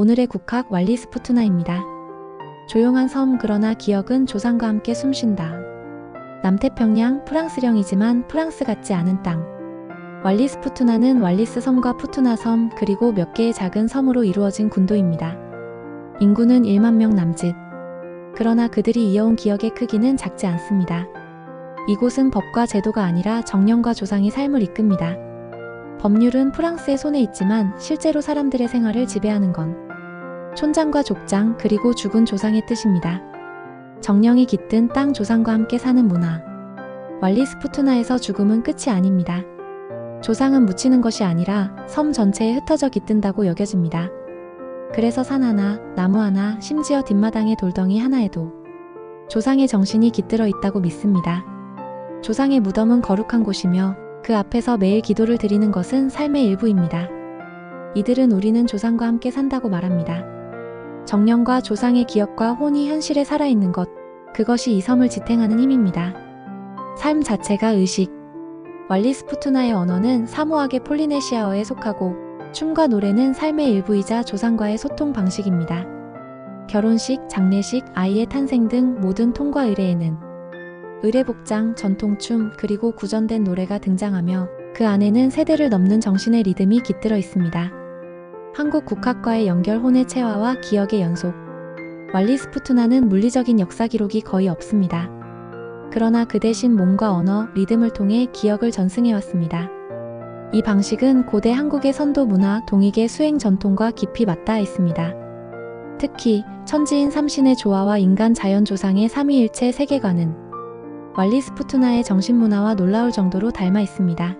오늘의 국학 왈리스푸트나입니다. 조용한 섬 그러나 기억은 조상과 함께 숨쉰다. 남태평양 프랑스령이지만 프랑스 같지 않은 땅. 왈리스푸트나는 왈리스 섬과 푸투나 섬 그리고 몇 개의 작은 섬으로 이루어진 군도입니다. 인구는 1만 명 남짓. 그러나 그들이 이어온 기억의 크기는 작지 않습니다. 이곳은 법과 제도가 아니라 정령과 조상이 삶을 이끕니다. 법률은 프랑스의 손에 있지만 실제로 사람들의 생활을 지배하는 건 촌장과 족장 그리고 죽은 조상의 뜻입니다. 정령이 깃든 땅 조상과 함께 사는 문화. 왈리스푸트나에서 죽음은 끝이 아닙니다. 조상은 묻히는 것이 아니라 섬 전체에 흩어져 깃든다고 여겨집니다. 그래서 산 하나, 나무 하나, 심지어 뒷마당의 돌덩이 하나에도 조상의 정신이 깃들어 있다고 믿습니다. 조상의 무덤은 거룩한 곳이며 그 앞에서 매일 기도를 드리는 것은 삶의 일부입니다. 이들은 우리는 조상과 함께 산다고 말합니다. 정령과 조상의 기억과 혼이 현실에 살아있는 것, 그것이 이 섬을 지탱하는 힘입니다. 삶 자체가 의식. 왈리 스푸투나의 언어는 사모하게 폴리네시아어에 속하고 춤과 노래는 삶의 일부이자 조상과의 소통 방식입니다. 결혼식, 장례식, 아이의 탄생 등 모든 통과 의례에는 의례복장, 전통춤, 그리고 구전된 노래가 등장하며 그 안에는 세대를 넘는 정신의 리듬이 깃들어 있습니다. 한국 국학과의 연결 혼의 체화와 기억의 연속. 왈리 스푸투나는 물리적인 역사 기록이 거의 없습니다. 그러나 그 대신 몸과 언어, 리듬을 통해 기억을 전승해왔습니다. 이 방식은 고대 한국의 선도 문화, 동익의 수행 전통과 깊이 맞닿아 있습니다. 특히 천지인 삼신의 조화와 인간 자연 조상의 삼위일체 세계관은 왈리 스푸투나의 정신문화와 놀라울 정도로 닮아 있습니다.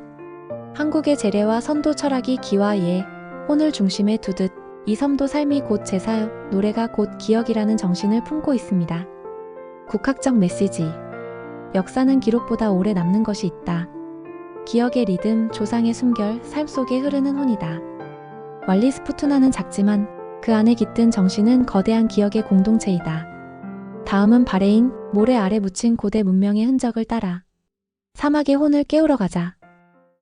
한국의 재래와 선도 철학이 기와 예, 혼을 중심에 두듯 이 섬도 삶이 곧 제사, 노래가 곧 기억이라는 정신을 품고 있습니다. 국학적 메시지. 역사는 기록보다 오래 남는 것이 있다. 기억의 리듬, 조상의 숨결, 삶 속에 흐르는 혼이다. 왈리 스푸투나는 작지만 그 안에 깃든 정신은 거대한 기억의 공동체이다. 다음은 바레인, 모래 아래 묻힌 고대 문명의 흔적을 따라 사막의 혼을 깨우러 가자.